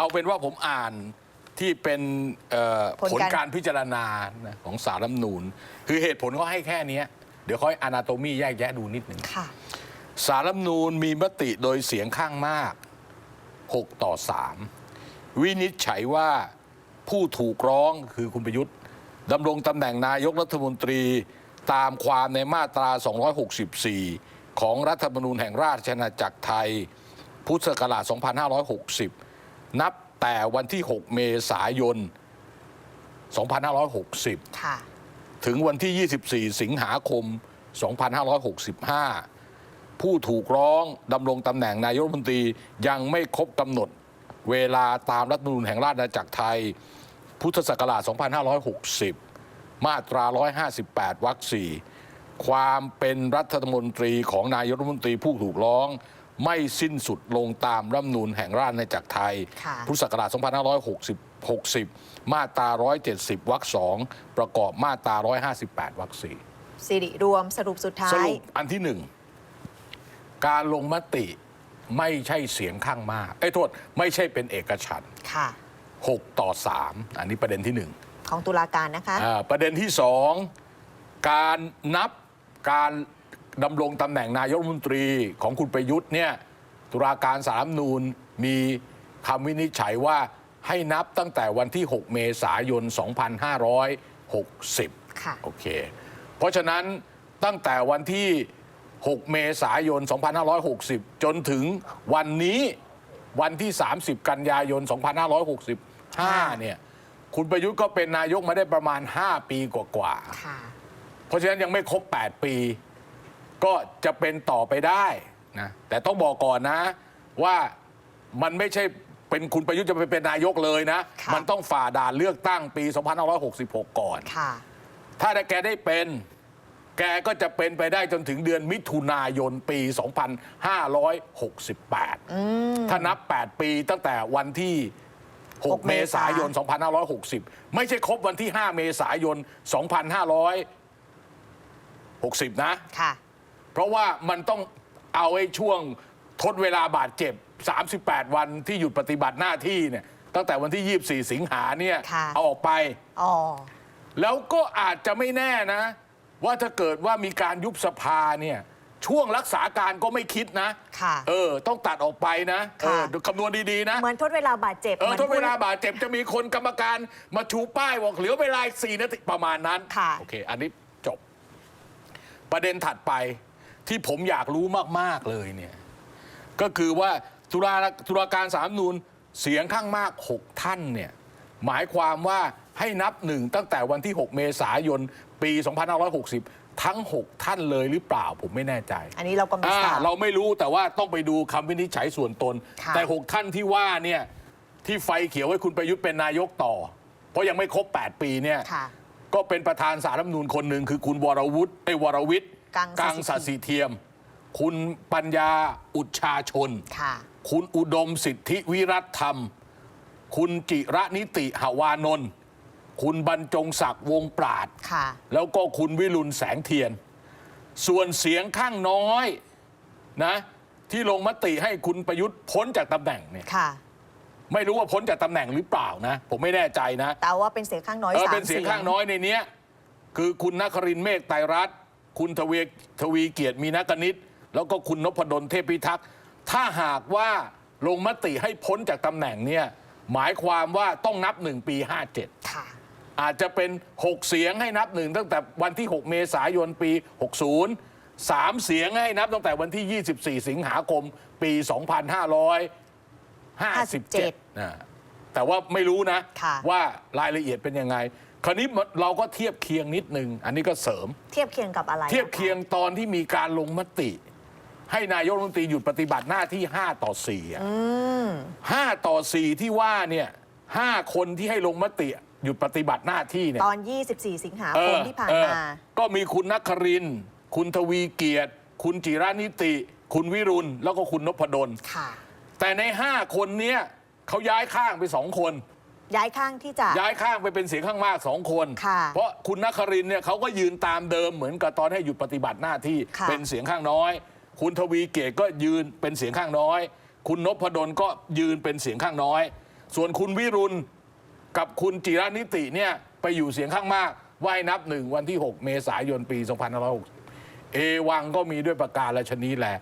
เอาเป็นว่าผมอ่านที่เป็นเอ่อผลผลการ การพิจารณานะของสารรัฐธรรมนูญคือเหตุผลเขาให้แค่เนี้ยเดี๋ยวค่อยอนาโตมีแยกแยะดูนิดหนึ่ง ค่ะ สารรัฐธรรมนูญมีมติโดยเสียงข้างมาก 6 ต่อ 3 วินิจฉัยว่าผู้ถูกร้องคือคุณประยุทธ์ดำรงตำแหน่งนายกรัฐมนตรีตามความในมาตรา 264 ของรัฐธรรมนูญแห่งราชอาณาจักรไทย พุทธศักราช 2560 นับแต่วันที่ 6 เมษายน 2560 ค่ะ ถึงวันที่ 24 สิงหาคม 2565 ผู้ถูกร้องดำรงตำแหน่งนายกรัฐมนตรียังไม่ครบกำหนดเวลาตามรัฐธรรมนูญแห่งราชอาณาจักรไทย พุทธศักราช 2560 มาตรา 158 วรรคสี่ความเป็นรัฐมนตรีของนายกรัฐมนตรีผู้ถูกร้อง ไม่สิ้นสุดลงตามรัฐธรรมนูญแห่งราชอาณาจักรไทย ค่ะ พุทธศักราช 2560 60 มาตรา 170 วรรคสองประกอบมาตรา 158 วรรคสี่ สิริรวมสรุปสุดท้าสย รุปอันที่หนึ่ง การลงมติไม่ใช่เสียงข้างมากไอ้ยโทษ ไม่ใช่เป็นเอกฉันท์ค่ะ 6ต่อ 3 อันนี้ประเด็นที่หนึ่งของตุลาการนะคะ อ่าประเด็นที่สอง การนับการ ดำรงตำแหน่งนายกรัฐมนตรีของคุณประยุทธ์เนี่ยตุลาการสารรัฐธรรมนูญมีคำวินิจฉัยว่าให้นับตั้งแต่วันที่ 6 เมษายน 2560ค่ะโอเค เพราะฉะนั้นตั้งแต่วันที่ 6 เมษายน 2560 จนถึงวันนี้วันที่ 30 กันยายน 2565 เนี่ย คุณประยุทธ์ก็เป็นนายกมาได้ประมาณ 5 ปีกว่าค่ะๆเพราะฉะนั้นยังไม่ครบ 8 ปี ก็จะเป็นต่อไปได้นะแต่ต้องบอกก่อนนะว่ามันไม่ใช่เป็นคุณประยุทธ์จะไปเป็นนายกเลยนะ ค่ะ มันต้องฝ่าด่านเลือกตั้งปี 2566 ก่อน ค่ะ ถ้าแกได้เป็น แกก็จะเป็นไปได้จนถึงเดือนมิถุนายนปี 2568 ถ้านับ 8 ปีตั้งแต่วันที่ 6 6เมษายน 2560 ไม่ใช่ครบวันที่ 5 เมษายน 2560 นะ ค่ะ เพราะว่ามันต้องเอาไอ้ช่วงทดเวลาบาดเจ็บ 38 วันที่หยุดปฏิบัติหน้าที่เนี่ยตั้งแต่วันที่ 24 สิงหาเนี่ยค่ะ เอาออกไป อ๋อ แล้วก็อาจจะไม่แน่นะ ว่าถ้าเกิดว่ามีการยุบสภาเนี่ยช่วงรักษาการก็ไม่คิดนะ ค่ะเออ ต้องตัดออกไปนะเอค่ะอดูคำนวณดีๆนะ เหมือนทดเวลาบาดเจ็บเออหมืน ถ้าเวลาผู้บาดเจ็บจะมีคนกรรมการมาชูป้ายบอกเหลือเวลาอีกสี่นาทีประมาณนั้น ค่ะ โอเค อันนี้จบ ประเด็นถัดไป ที่ผมอยากรู้มาก ๆ เลยเนี่ย ก็คือว่าตุลาตุลาการสามนูนเสียงข้างมาก 6 ท่านเนี่ย หมายความว่าให้นับหนึ่งตั้งแต่วันที่ 6 เมษายน ปี 2560 ทั้ง 6 ท่านเลยหรือเปล่าผมไม่แน่ใจ อันนี้เราก็ไม่อ่าทราบเราไม่รู้แต่ว่าต้องไปดูคำวินิจฉัยส่วนตนค่ะแต่ 6 ท่านที่ว่าเนี่ยที่ไฟเขียวให้คุณประยุทธ์เป็นนายกต่อ เพราะยังไม่ครบ 8 ปีเนี่ยค่ะก็เป็นประธานสารรัฐธรรมนูญคนหนึ่งคือคุณวรวุฒิไอ้ยวรวิทย์ กังสสศิศิเทียม คุณปัญญาอุชชาชน ค่ะ คุณอุดมสิทธิวิรัตธรรม คุณจิระนิติหวานนท์คุณบรรจงศักดิ์วงปราด ค่ะ แล้วก็คุณวิรุณแสงเทียน ส่วนเสียงข้างน้อยนะที่ลงมติให้คุณประยุทธ์พ้นจากตำแหน่งเนี่ยค่ะ ไม่รู้ว่าพ้นจากตำแหน่งหรือเปล่านะ ผมไม่แน่ใจนะแต่ว่าเป็นเสียงข้างน้อยเออสามเป็นเสียงข้างน้อยในเนี้ยคือคุณนครินทร์เมฆไตรรัตน์ คุณทวีทวีเกียรติมีนักนิตแล้วก็คุณนพดลเทพพิทักษ์ถ้าหากว่าลงมติให้พ้นจากตำแหน่งเนี่ยหมายความว่าต้องนับหนึ่งปี 57 ค่ะ อาจจะเป็น 6 เสียงให้นับหนึ่งตั้งแต่วันที่ 6 เมษายนปี 60 3 เสียงให้นับตั้งแต่วันที่ 24 สิงหาคมปี 2557นะแต่ว่าไม่รู้นะค่ะว่า รายละเอียดเป็นยังไง คราวนี้เราก็เทียบเคียงนิดนึง อันนี้ก็เสริม เทียบเคียงกับอะไรเทียบเคียงตอนที่มีการลงมติ ให้นายกรัฐมนตรีหยุดปฏิบัติหน้าที่ 5 ต่อ4อะห้าต่อ 4 ที่ว่าเนี่ยห้าคนที่ให้ลงมติหยุดปฏิบัติหน้าที่เนี่ยตอน 24 สิงหาเอคมอที่ผ่านเออมาก็มีคุณนักครินทร์คุณทวีเกียรติ คุณจิรานิติ คุณวิรุณ แล้วก็คุณนพดลค่ะแต่ใน5คนเนี้ยเขาย้ายข้างไปสองคน ย้ายข้างที่จะ ย้ายข้างไปเป็นเสียงข้างมากสองคน ค่ะเพราะคุณนักครินทร์เนี่ยเขาก็ยืนตามเดิมเหมือนกับตอนให้หยุดปฏิบัติหน้าที่ค่ะ เป็นเสียงข้างน้อย คุณทวีเกียรติก็ยืนเป็นเสียงข้างน้อย คุณนพดลก็ยืนเป็นเสียงข้างน้อย ส่วนคุณวิรุณกับคุณจิรานิติเนี่ยไปอยู่เสียงข้างมากว่ายนับหนึ่งวันที่ 6 เมษายนปี 2560 เอวังก็มีด้วยประการและชนีแหละ